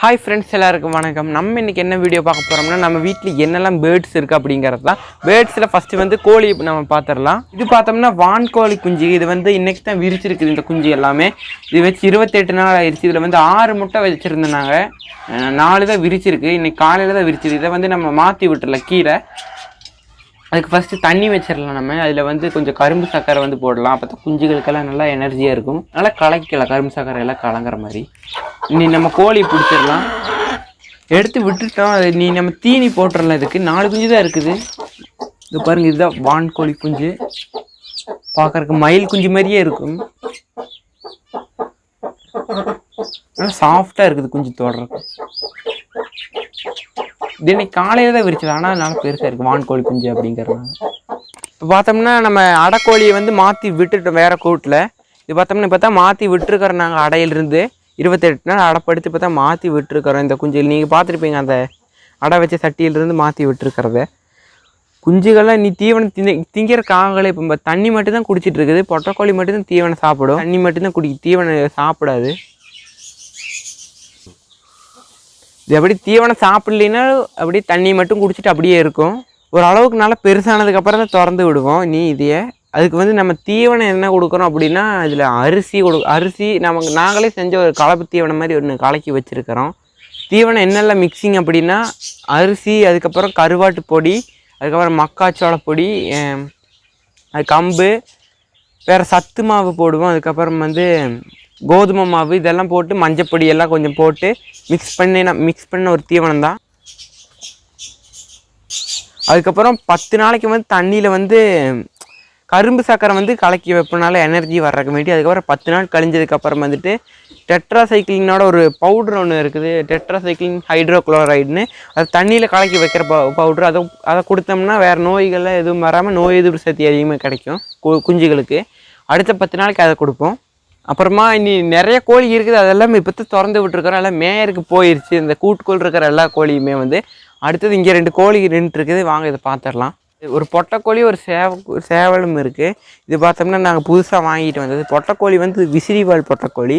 Hi friends எல்லாருக்கும் வணக்கம். நம்ம இன்றைக்கி என்ன வீடியோ பார்க்க போகிறோம்னா நம்ம வீட்டில் என்னெல்லாம் பேர்ட்ஸ் இருக்குது அப்படிங்கிறது தான். பேர்ட்ஸில் ஃபஸ்ட்டு வந்து கோழி நம்ம பார்த்துடலாம் இது பார்த்தோம்னா வான் கோழி குஞ்சு. இது வந்து இன்னைக்கு தான் விரிச்சிருக்குது இந்த குஞ்சு எல்லாமே. இது வச்சு இருபத்தெட்டு நாள் ஆயிடுச்சு. இதில் வந்து ஆறு முட்டை வச்சுருந்தாங்க நாலு தான் விரிச்சிருக்கு. இன்றைக்கி காலையில் தான் விரிச்சிருக்கு. இதை வந்து நம்ம மாற்றி விட்டுறலாம் கீழே அதுக்கு ஃபஸ்ட்டு தண்ணி வச்சிடலாம் நம்ம. அதில் வந்து கொஞ்சம் கரும்பு சக்கரை வந்து போடலாம். அப்போ தான் குஞ்சுகளுக்கெல்லாம் நல்லா எனர்ஜியாக இருக்கும். நல்லா கலக்கலாம் கரும்பு சக்கரை எல்லாம் கலங்குற மாதிரி. நீ நம்ம கோழி பிடிச்சிடலாம். எடுத்து விட்டுட்டோம் அது நீ நம்ம தீனி போட்டுடலாம் இதுக்கு. நாலு குஞ்சு தான் இருக்குது. இது பாருங்க இதுதான் வான் கோழி குஞ்சு. பார்க்கறதுக்கு மயில் குஞ்சு மாதிரியே இருக்கும். நல்லா சாஃப்டாக இருக்குது குஞ்சு தொடர்றதுக்கு இது இன்னைக்கு காலையில் தான் விரிச்சது. ஆனால் நல்லா பெருசாக இருக்குது வான் கோழி குஞ்சு அப்படிங்கிறதுனால. இப்போ பார்த்தோம்னா நம்ம அடைக்கோழியை வந்து மாற்றி விட்டுட்டோம் வேறு கூட்டில் இது பார்த்தோம்னா பார்த்தா மாற்றி விட்டுருக்குறோம் நாங்கள் அடையிலிருந்து. இருபத்தெட்டு நாள் அடைப்படுத்தி இப்போ தான் மாற்றி விட்டுருக்குறோம். இந்த குஞ்சு நீங்கள் பார்த்துருப்பீங்க அந்த அடை வச்ச சட்டியிலிருந்து மாற்றி விட்டுருக்கிறத. குஞ்சுகள்லாம் நீ தீவனம் திங்க திங்கிற காகங்களே இப்போ தண்ணி மட்டும் தான் குடிச்சிட்டு இருக்குது. பொட்டைக்கோழி மட்டும்தான் தீவனம் சாப்பிடும். தண்ணி மட்டும்தான் குடி தீவனம் சாப்பிடாது. இது எப்படி தீவனம் சாப்பிட்லைன்னா அப்படியே தண்ணி மட்டும் குடிச்சிட்டு அப்படியே இருக்கும். ஓரளவுக்கு நல்லா பெருசானதுக்கப்புறம் தான் திறந்து விடுவோம். நீ இதையே அதுக்கு வந்து நம்ம தீவனம் என்ன கொடுக்குறோம் அப்படின்னா இதில் அரிசி கொடு அரிசி நமக்கு நாங்களே செஞ்ச ஒரு கலப்பு தீவனம் மாதிரி ஒன்று கலக்கி வச்சுருக்கிறோம். தீவனம் என்னெல்லாம் மிக்சிங் அப்படின்னா அரிசி அதுக்கப்புறம் கருவாட்டு பொடி அதுக்கப்புறம் மக்காச்சோள பொடி அது கம்பு வேறு சத்து மாவு போடுவோம். அதுக்கப்புறம் வந்து கோதுமை மாவு இதெல்லாம் போட்டு மஞ்சப்பொடி எல்லாம் கொஞ்சம் போட்டு மிக்ஸ் பண்ணி மிக்ஸ் பண்ண ஒரு தீவனம் தான். அதுக்கப்புறம் பத்து நாளைக்கு வந்து தண்ணியில் வந்து கரும்பு சக்கரை வந்து கலக்கி வைப்பனால எனர்ஜி வர்றதுக்கு மாட்டி அதுக்கப்புறம் பத்து நாள் கழிஞ்சதுக்கப்புறம் வந்துட்டு டெட்ராசைக்கிளினோட ஒரு பவுடர் ஒன்று இருக்குது. டெட்ராசைக்கிங் ஹைட்ரோ குளோரைடுன்னு அது தண்ணியில் கலக்கி வைக்கிற பவு பவுட்ரு அதை அதை கொடுத்தோம்னா வேறு நோய்கள்லாம் எதுவும் வராமல் நோய் எதிர்ப்பு சக்தி அதிகமாக கிடைக்கும். கு- குஞ்சுகளுக்கு. அடுத்த பத்து நாளைக்கு அதை கொடுப்போம். அப்புறமா இனி நிறைய கோழி இருக்குது. அதெல்லாம் இப்போ திறந்து விட்டுருக்குறோம். எல்லாம் மேயருக்கு போயிடுச்சு இந்த கூட்டுக்குள் இருக்கிற எல்லா கோழியுமே வந்து அடுத்தது இங்கே ரெண்டு கோழி நின்றுட்டு இருக்குது வாங்க இதை பார்த்துடலாம். ஒரு பொட்டைக்கோழி ஒரு சேவ சேவலும் இருக்குது இது பார்த்தோம்னா நாங்கள் புதுசாக வாங்கிட்டு வந்தது. பொட்டைக்கோழி வந்து விசிறிவால் பொட்டைக்கோழி.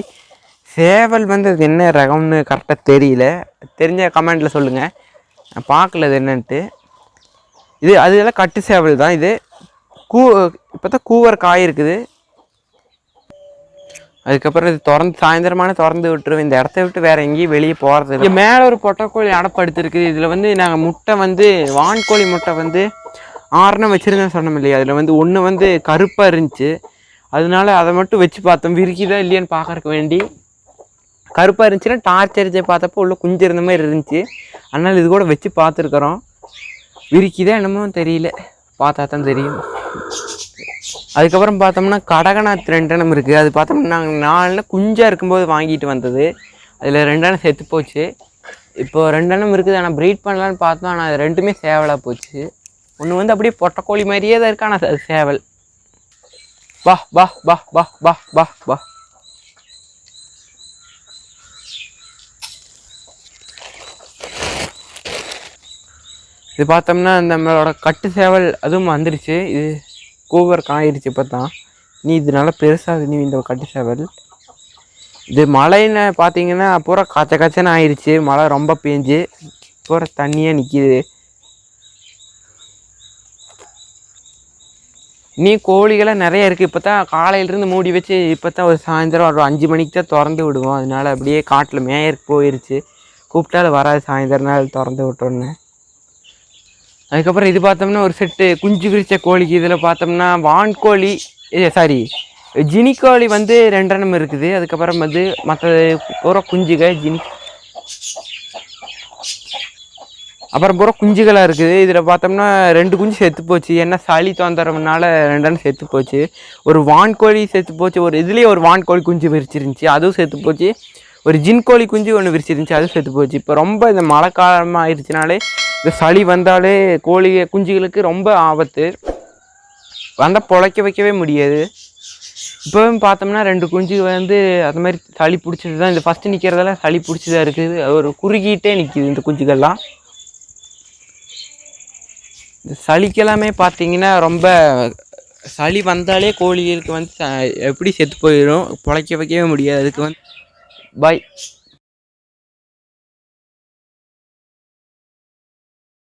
சேவல் வந்து அது என்ன ரகம்னு கரெக்டாக தெரியல. தெரிஞ்ச கமெண்ட்டில் சொல்லுங்கள் நான் பார்க்கல அது என்னன்ட்டு. இது அது எல்லாம் கட்டு சேவல் தான். இது கூ இப்போ தான் கூவர் காய் இருக்குது. அதுக்கப்புறம் இது திறந்து சாயந்தரமான திறந்து விட்டுருவோம் இந்த இடத்த விட்டு வேறு எங்கேயும் வெளியே போகிறது இல்லை. மேலே ஒரு பொட்டைக்கோழி அடப்படுத்திருக்குது. இதில் வந்து நாங்கள் முட்டை வந்து வான்கோழி முட்டை வந்து ஆறுனா வச்சுருந்தேன் சொன்னோம் இல்லையா அதில் வந்து ஒன்று வந்து கருப்பாக இருந்துச்சு. அதனால அதை மட்டும் வச்சு பார்த்தோம். விரிக்குதா இல்லையான்னு பார்க்கறக்கு வேண்டி. கருப்பாக இருந்துச்சுன்னா டார்ச் அரிச்சை பார்த்தப்போ உள்ள குஞ்சு இருந்த மாதிரி இருந்துச்சு. அதனால் இது கூட வச்சு பார்த்துருக்குறோம். விரிக்குதா என்னமோ தெரியல. பார்த்தா தான் தெரியும். அதுக்கப்புறம் பார்த்தோம்னா கடகநாத் ரெண்டெண்ணம் இருக்குது அது பார்த்தோம்னா நாங்கள் நாலுல குஞ்சாக இருக்கும்போது வாங்கிட்டு வந்தது. அதில் ரெண்டெண்ணம் செத்து போச்சு. இப்போ ரெண்டெண்ணம் இருக்குது. ஆனால் ப்ரீட் பண்ணலான்னு பார்த்தோம். ஆனால் அது ரெண்டுமே சேவலாக போச்சு. ஒன்று வந்து அப்படியே பொட்டக்கோழி மாதிரியே தான் இருக்கான அது சேவல். வா வா வா வா வா வா வா. இது பார்த்தோம்னா நம்மளோட கட்டு சேவல் அதுவும் வந்துருச்சு. இது கூவர் காயிருச்சு இப்போ தான் நீ இது நல்லா பெருசாகுது நீ இந்த கட்டு சேவல். இது மழைன்னு பார்த்தீங்கன்னா பூரா காய்ச்ச காய்ச்சன்னு ஆயிடுச்சு மழை ரொம்ப பேஞ்சு பூரா தண்ணியாக நிற்கிது நீ கோழிகளாக நிறைய இருக்குது இப்போ தான் காலையிலேருந்து மூடி வச்சு இப்போ தான் ஒரு சாயந்தரம் ஒரு அஞ்சு மணிக்கு தான் திறந்து விடுவோம். அதனால அப்படியே காட்டில் மேயருக்கு போயிருச்சு. கூப்பிட்டாலும் வராது. சாயந்தரம் நாள் திறந்து விட்டோன்னு. அதுக்கப்புறம் இது பார்த்தோம்னா ஒரு செட்டு குஞ்சு விரிச்ச கோழிக்கு இதில் பார்த்தோம்னா வான்கோழி சாரி ஜினிக்கோழி வந்து ரெண்டெண்ணம் இருக்குது. அதுக்கப்புறம் வந்து மற்ற பூரா குஞ்சுக ஜினி அப்புறம் பூரா குஞ்சுகளாக இருக்குது. இதில் பார்த்தோம்னா ரெண்டு குஞ்சு செத்து போச்சு. ஏன்னா சளி தோந்தரம்னால ரெண்டெண்ணம் செத்து போச்சு. ஒரு வான்கோழி செத்து போச்சு. ஒரு இதுலேயே ஒரு வான்கோழி குஞ்சு விரிச்சிருந்துச்சு. அதுவும் செத்து போச்சு. ஒரு ஜின்கோழி குஞ்சு ஒன்று விரிச்சிருந்துச்சு. அதுவும் செத்து போச்சு. இப்போ ரொம்ப இந்த மழை காலமாக ஆயிடுச்சுனாலே இந்த சளி வந்தாலே கோழி குஞ்சுகளுக்கு ரொம்ப ஆபத்து. வந்தால் பொழைக்க வைக்கவே முடியாது. இப்போவும் பார்த்தோம்னா ரெண்டு குஞ்சு வந்து அந்த மாதிரி சளி பிடிச்சது தான் இந்த ஃபஸ்ட்டு நிற்கிறதெல்லாம் சளி பிடிச்சதா இருக்குது. ஒரு குறுகிட்டே நிற்கிது இந்த குஞ்சுகள்லாம். இந்த சளிக்கெல்லாமே பார்த்தீங்கன்னா ரொம்ப சளி வந்தாலே கோழிகளுக்கு வந்து ச- எப்படி செத்து போயிடும் பிழைக்க வைக்கவே முடியாது. அதுக்கு வந்து பாய்